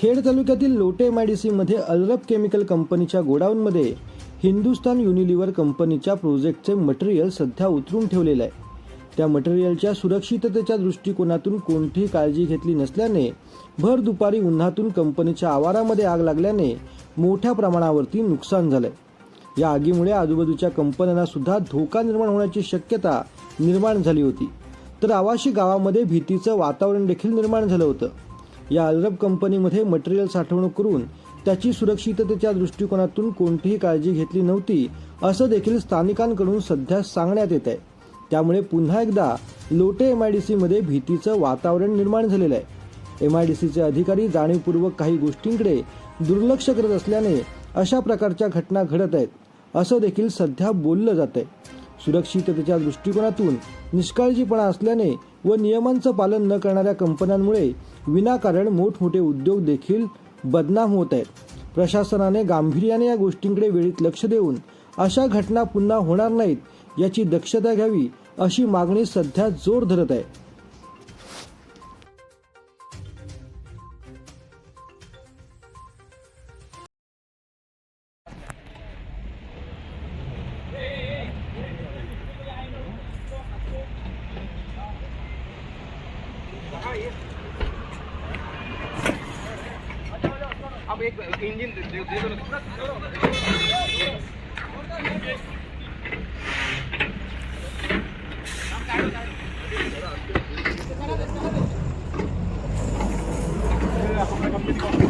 खेड तालुक्यातील Lote M I D सीमध्ये chemical कंपनीच्या गोडाऊनमध्ये हिंदुस्तान युनिलिव्हर कंपनीच्या प्रोजेक्टचे मटेरियल सध्या उतरून ठेवलेलं आहे. त्या मटेरियलच्या सुरक्षिततेच्या दृष्टिकोनातून कोणतीही काळजी घेतली नसल्याने भर दुपारी उन्हातून कंपनीच्या आवारामध्ये आग लागल्याने मोठ्या प्रमाणावरती नुकसान झालंय. या आगीमुळे आजूबाजूच्या कंपन्यांना सुद्धा धोका निर्माण होण्याची शक्यता निर्माण झाली होती. तर आवाशी गावामध्ये भीतीचं वातावरण देखील निर्माण झालं होतं. या अरब कंपनीमध्ये मटेरियल साठवणूक करून त्याची सुरक्षिततेच्या दृष्टिकोनातून कोणतीही काळजी घेतली नव्हती असं देखील स्थानिकांकडून सध्या सांगण्यात येत आहे त्यामुळे पुन्हा एकदा लोटे एम आय डी सीमध्ये भीतीचं वातावरण निर्माण झालेलं आहे. एम आय डी सीचे अधिकारी जाणीवपूर्वक काही गोष्टींकडे दुर्लक्ष करत असल्याने अशा प्रकारच्या घटना घडत आहेत असं देखील सध्या बोललं जात आहे सुरक्षिततेच्या दृष्टिकोनातून निष्काळजीपणा असल्याने व नियमांचं पालन न करणाऱ्या कंपन्यांमुळे विनाकारण मोठमोठे उद्योग देखील बदनाम होत आहेत. प्रशासनाने गांभीर्याने या गोष्टींकडे वेळीत लक्ष देऊन अशा घटना पुन्हा होणार नाहीत याची दक्षता घ्यावी अशी मागणी सध्या जोर धरत आहे. अब एक इंजन दे दो दे दो Gracias.